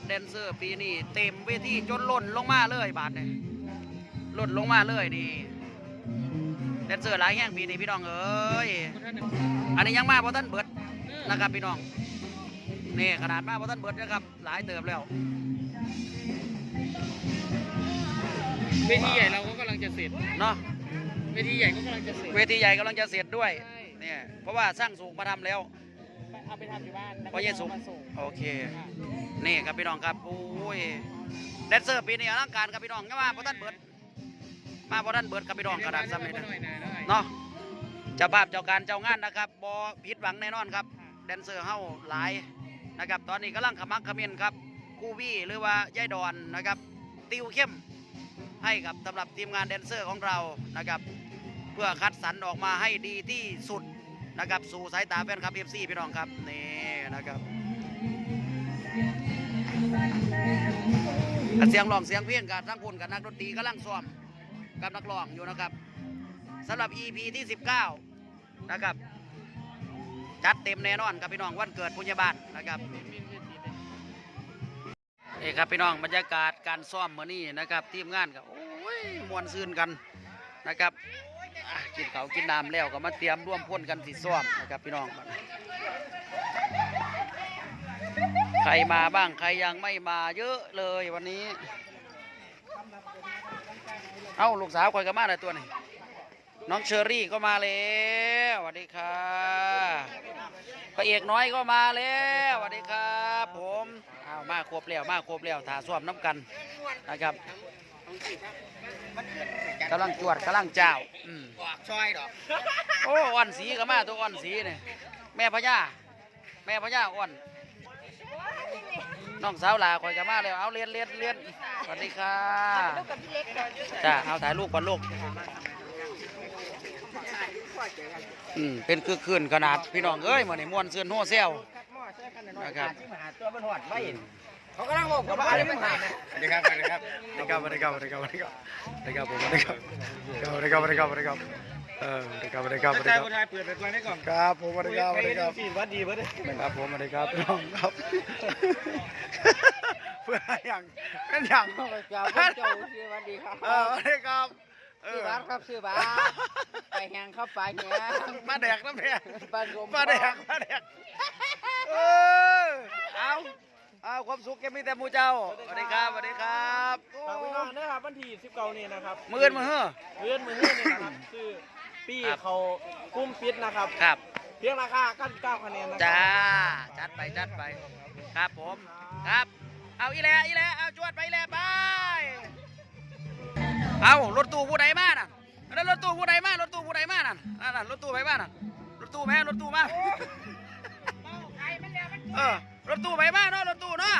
ดแดนเซอร์ปีนี้เต็มเวทีจนหล่นลงมาเลยบาทเนี่ยหล่นลงมาเลยนี่แดนเซอร์หลายแห่งปีนี้พี่น้องเอ้ยอันนี้ยังมาเพราะท่านเบิดนะครับพี่น้องนี่ขนาดมาเพราะท่านเบิดนะครับหลายเติมแล้วเวทีใหญ่เราก็กำลังจะเสร็จเนาะเวทีใหญ่ก็กำลังจะเสร็จเวทีใหญ่กำลังจะเสร็จด้วยใช่เนี่ยเพราะว่าสร้างสูงมาทำแล้วเอาไปทำอยู่บ้านแล้วเพราะเยซูอามาส่งโอเค นี่ครับพี่น้องครับโอ้ยแดนเซอร์ปีนี้อลังการครับพี่น้องมาพราะท่านเบิด มาพราะท่านเบิดครับพี่น้องขนาดซ้ำนี่หน่นะอยเนาะเจ้าภาพเจ้าการเจ้างานนะครับบอผิดหวังแน่นอนครับแดนเซอร์เฮาหลายนะครับตอนนี้กำลังขมักเขมิ้นครับกูวี่หรือว่ายายดอนนะครับ ติวเข้มให้กับสำหรับทีมงานแดนเซอร์ของเรานะครับ เพื่อคัดสรรออกมาให้ดีที่สุดนะครับสู่สายตาแฟนคลับเอฟซีพี่น้องครับนี่นะครับ เสียงร้องเสียงเพลงกับทั้งคุณกับนักดนตรีกำลังซ้อมกับนักร้องอยู่นะครับสำหรับ EP ที่ 19 นะครับ จัดเต็มแน่นอนครับพี่น้องวันเกิดพุญญาบาลนะครับนี่ครับพี่น้องบรรยากาศการซ้อมมื้อนี้นะครับทีมงานก็โอ้ยมวนซื่นกันนะครับกินเขากินน้ำแล้วก็มาเตรียมร่วมพ่นกันสิซ้อมนะครับพี่น้อง รมาบ้างใครยังไม่มาเยอะเลยวันนี้ เอ้าลูกสาวคอยกันมาเลยตัวนี้น้องเชอรี่ก็มาแล้วสวัสดีค่ะพระเอกน้อยก็มาแล้วสวัสดีครับผมอ้าวมาครบแล้วมาครบแล้วถาส้วมน้ำกันนะครับกำลังจวดกำลังเจ้าอืมออกซอยดอกโอ้อ่อนสีก็มาตัวอ่อนสีเนี่ยแม่พญาแม่พญาอ่อน น้องสาวลาคอยกันมาแล้วเอาเรียนเรียนเรียนสวัสดีค่ะจ้าเอาถ่ายรูปก่อนลูกอืมเป็นคือคืนขนาดพี่น้องเอ้ยมื่อนี้มวนเสื้อนโฮเซลนะครับเขากำลังบอกกับว่าอะไรมันหายนะสวัสดีครับสวัสดีครับสวัสดีครับสวัสดีครับสวัสดีครับสวัสดีครับสวัสดีครับสวัสดีครับสวัสดีครับ สวัสดีครับสวัสดีครับเออสวัสดีครับสวัสดีครับสวัสดีใจครับคนไทยเปิดไปก่อนได้ก่อนครับผมสวัสดีครับสวัสดีครับฟีดวัดดีเบิร์ดนะครับผมสวัสดีครับพี่น้องครับ เพื่ออย่างเป็นอย่างเจ้าพวกเจ้าชื่อวันดีครับเออสวัสดีครับเอชื่ออบ้านครับชื่อบ้านไปแหงเข้าไปแหงมาแดกน้ำแดงบ้านรวมมาแดกมาแดกเออเอาเอาความสุขแกมีแต่หมูเจ้าสวัสดีครับสวัสดีครับโอ้ฝากไว้ก่อนนะครับวันที่สิบเก้านี่นะครับมือนมือเฮ้อ เลื่อนมือนี่นะครับ คือ ปีครับ เขากุ้มปิดนะครับ ครับ เพียงราคา99คะแนนนะครัจ้า จัดไป จัดไป ครับผม ครับ เอาอีแลอีแลเอาจวดไปอีแลไป เอารถตู้ผู้ใดมาน่ะแล้วรถตู้ผู้ใดมารถตู้ผู้ใดมาน่ะนั่นน่ะรถตู้ไปมาน่ะรถตู้แม่รถตู้มาเออรถตู้ไปมาเนาะรถตู้เนาะ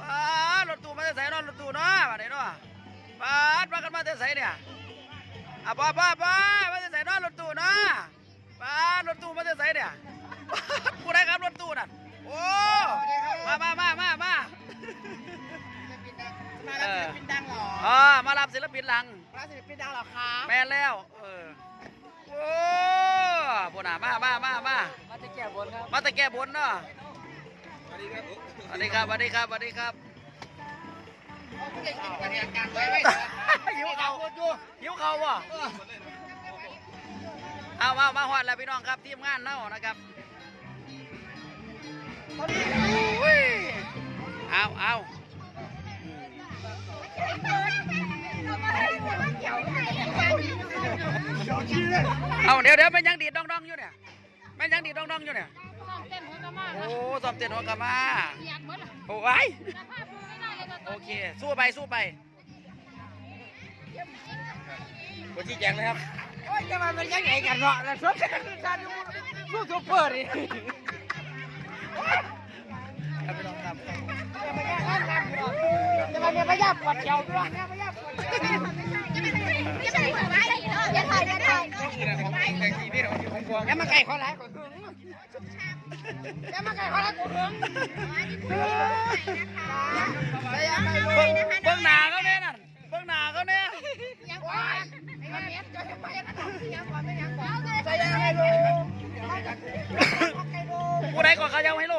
ว้ารถตู้มาจะใส่เนาะรถตู้เนาะมาไหนเนาะปาดมากันมาจะใส่เนี่ย อะป้าป้าป้ามาจะใส่เนาะรถตู้เนาะปาดรถตู้มาจะใส่เนี่ยผู้ใดครับรถตู้นั่นโอ้มามามามามามาแล้วศิลปินดังเหรออ๋อมารับศิลปินหลังมาศิลปินดังเหรอคะแม่นแล้วเออโอ้พวกน่ะมามามามามาจะแก้บนครับมาแต่แก้บนเนาะสวัสดีครับสวัสดีครับสวัสดีครับสวัสดีครับ หิวเขาหิวเขาวะเอามามาหอดแล้วพี่น้องครับทีมงานเนานะครับเอาเอาเอาเดี๋ยวเดี๋ยวเป็นยังดีดดองดองๆอยู่เนี่ยเป็นยังดีดดองดองๆอยู่เนี่ยโอ้ซ้อมเต้นหัวกะมาโอ้ย โอเค สู้ไปสู้ไปคนที่แจงนะครับ โอ้ยจะมาเป็นยังไงกันเนาะแล้วสุดการสู้ซุปเปอร์นี่ครับพี่น้องครับจะมาเนี่ยพยาปวดเจ้าด้วยเนี่ยพยาปวดเจ้าอย่ามาไก่ขอหลายกว่าหึงอย่ามาไก่ขอหลายกว่าหึงอย่า ผู้ใดก่อนเขายังให้โล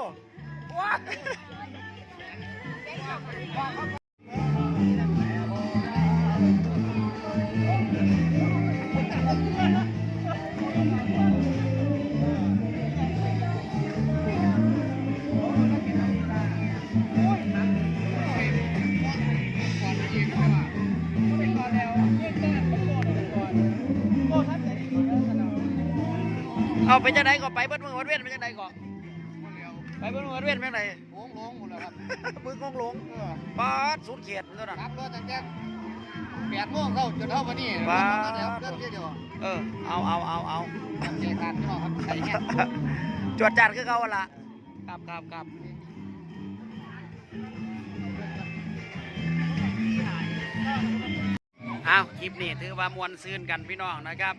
เอาไปจังไดก็ไปเบิดมือวันเว้นไปจังไดก็ไปเบิดมือวันเว้นไปจังไดโงงงหมดแล้วครับมืองงหลงปาดศูนย์เขียดนั่นน่ะครับรถตั้งแต่แปดโมงเข้าจนเท่าวันนี้ว้าวเดี๋ยวเรื่องเดียวเออเอาเอาเอาเอาเสียการพี่น้องครับใส่แค่จวดจัดคือเขาหั่นละครับครับครับเอาคลิปนี้ถือว่ามวนซื่นกันพี่น้องนะครับ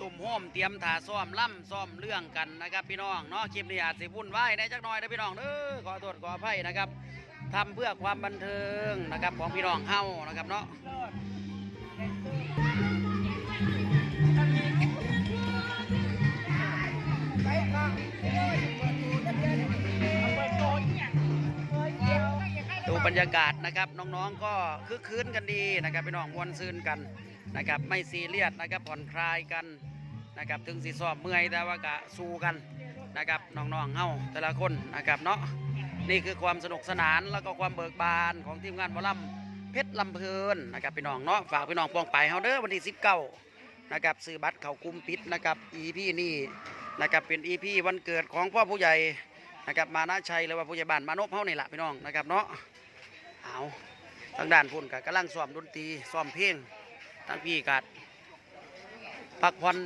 ตุ่มโฮมเตรียมถาซ้อมล่ำซ้อมเรื่องกันนะครับ พี่น้องเนาะคลิปนี้อาจสิวุ่นวายในจักหน่อยนะพี่น้องเด้อขอโทษขออภัยนะครับทำเพื่อความบันเทิงนะครับของพี่น้องเฮานะครับเนาะดูบรรยากาศนะครับน้องๆก็คึกคืนกันดีนะครับพี่น้องมวนซืนกันนะครับไม่ซีเรียสนะครับผ่อนคลายกัน นะครับถึงสีสอบเมื่อยแต่ว่ากะสู้กันนะครับน้องๆเฮาแต่ละคนนะครับเนาะนี่คือความสนุกสนานแล้วก็ความเบิกบานของทีมงานหมอลำเพชรลำเพลินนะครับพี่น้องเนาะฝากพี่น้องปองไปเฮาเด้อวันที่19นะครับซื้อบัตรเขากุมปิดนะครับ EP นี่นะครับเป็น EP วันเกิดของพ่อผู้ใหญ่นะครับมานาชัยหรือว่าผู้ใหญ่บ้านมานพเฮานี่แหละพี่น้องนะครับเนาะเอาทางด้านพุ่นกับกำลังซ้อมดนตรีซ้อมเพลงทางพี่กัดพักผ่อน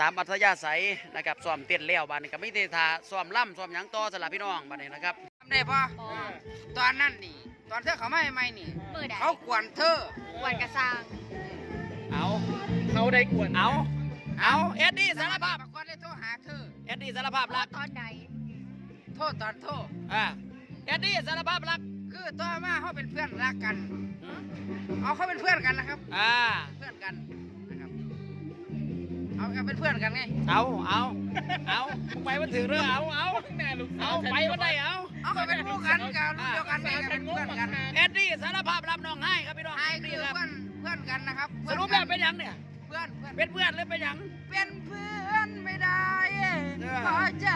ตามอัธยาศัยนะครับซ้อมเต้นแล้วบ้านนี้ก็ไม่ได้ทาซ้อมล่ำซ้อมหยังต่อสลับพี่น้องบ้านนี้นะครับทำได้ปะตอนนั้นนี่ ตอนเธอเขาไม่ไม่นี่ มือใดเขากวนเธอ กวนกระซังเอาเขาได้กวนเอาเอาเอ็ดดี้สารภาพกวนเลยโทรหาเธอเอ็ดดี้สารภาพรักตอนไหนโทษตอนโทษอ่าเอ็ดดี้สารภาพรัก คือตัวมาเขาเป็นเพื่อนรักกันอืมเอาเขาเป็นเพื่อนกันนะครับ อ่า เพื่อนกันนะครับ เอาเอาเป็นเพื่อนกันไง เอาเอาเอามึงไปมันถือเรื่องเอาเอาเอาไปมันได้เอาเอาเขาเป็นคู่กันกันรุ่นเดียวกันไงกันเป็นเพื่อนกันเอ็ดดี้สารภาพรับน้องให้ครับพี่น้องไอ้นี่คือครับเพื่อนเพื่อนกันนะครับสรุปแล้วเป็นหยังเนี่ยเพื่อนเพื่อนเป็นเพื่อนหรือเป็นหยัง เป็นเพื่อนไม่ได้เออพอใจ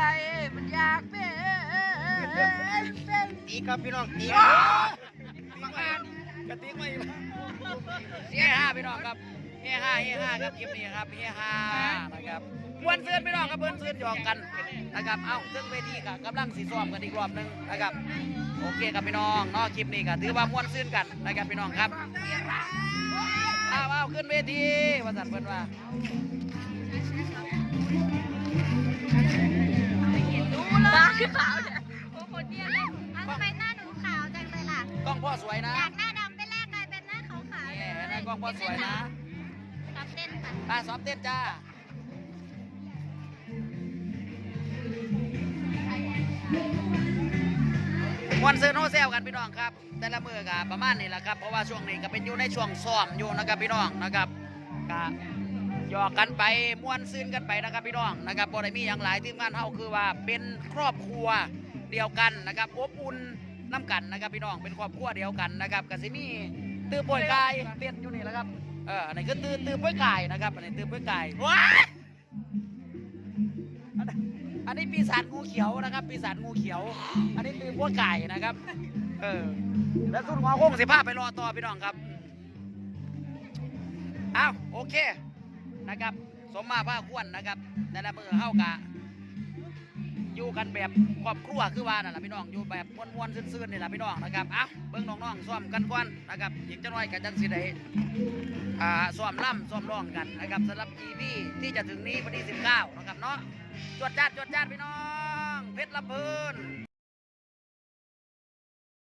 มันอยากเป็นเป็นตีครับพี่น้องตีบังอาจกระติกไม่เฮฮาพี่น้องครับ เฮฮาเฮฮาครับคลิปนี้ครับเฮฮานะครับมวนเสื้อพี่น้องครับเพื่อนเสื้อหยอกกันนะครับ เอ้าซึ่งเวทีก็กำลังสีซ้อมกันอีกรอบหนึงนะครับ โอเคครับพี่น้องเนาะคลิปนี้ก็ถือว่ามวนซื่นกันนะครับพี่น้องครับเอาเอาขึ้นเวทีว่าสันเพิ่นว่าตาขาวเนี่ยโอ้โหเนี่ยเลยเอาทำไมหน้าหนูขาวจังเลยล่ะ กล้องพ่อสวยนะจากหน้าดำไปแรกกลายเป็นหน้าขาวขาวนี่เห็นไหมกล้องพ่อสวยนะกับ เต้นค่ะอะซ้อมเต้นจ้า มวนซื้อโนเซลกันพี่น้องครับ แต่ละมือกับประมาณนี้แหละครับ เพราะว่าช่วงนี้ก็เป็นอยู่ในช่วงซ้อมอยู่นะครับพี่น้องนะครับก็หยอกกันไปมวนซื่นกันไปนะครับพี่น้องนะครับบ่ได้มีอย่างหลายทีมงานเฮาคือว่าเป็นครอบครัวเดียวกันนะครับอบอุ่นน้ำกันนะครับพี่น้องเป็นครอบครัวเดียวกันนะครับก็สิมีตื้อป่วยกายเต้นอยู่นี่แหละครับเอออันนี้คือตื้อตื้อป่วยกายนะครับอันนี้ตื้อป่วยกายว้ายอันนั้นอันนี้ปีศาจงูเขียวนะครับ ปีศาจงูเขียว อันนี้ตื้อป่วยกายนะครับ เออแล้วสุดหัวโค้งสิพาไปรอต่อพี่น้องครับอ้าวโอเคนะครับ สมมาภาคควรนะครับแต่ละมือเฮากะ อยู่กันแบบครอบครัวคือว่านั่นแหละพี่น้องอยู่แบบมวนๆซื่นๆนี่แหละพี่น้องนะครับเอ้าเบิ้งน้องๆซ้อมกันก่อนนะครับอีกจังน้อยกันจังสิได้อ่าซ้อมล่ำซ้อมร้องกันนะครับสำหรับ EP ที่จะถึงนี้วันที่19นะครับเนาะจวดจ้าดจวดจ้าดพี่น้อง เพชรลำพูน